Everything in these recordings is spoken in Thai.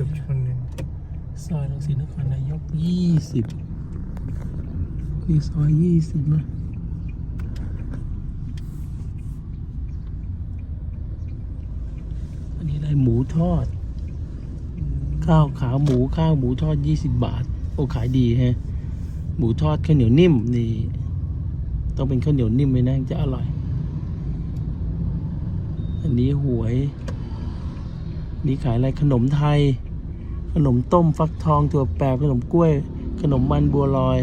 กือบชนเลยซอยรังสิตนครนายกยี่สิบนี่ซอยยี่สิบนะอันนี้ได้หมูทอด ข้าวขาหมูข้าวหมูทอดยี่สิบบาท โอ้ขายดีฮะ หมูทอดข้าวเหนียวนิ่มนี่ ต้องเป็นข้าวเหนียวนิ่มไหมนะจะอร่อย อันนี้หวย นี่ขายอะไรขนมไทย นมต้มฟักทองถั่วแปบขนมกล้วย ขนมมันบัวลอย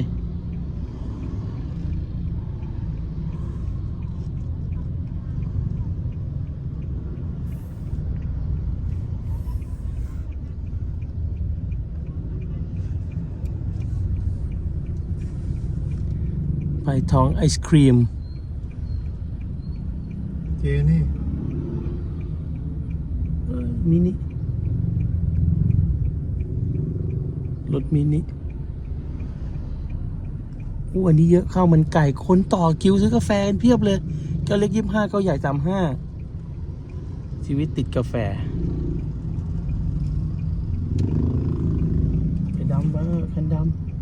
ไปทองไอศครีม เจนี่เออมินิ รถมินิอู้อันนี้เยอะข้าวมันไก่คนต่อคิวซื้อกาแฟเพียบเลยเก้าเล็กยี่ห้าเก้าใหญ่สามห้าชีวิตติดกาแฟไปดำมาคันดำ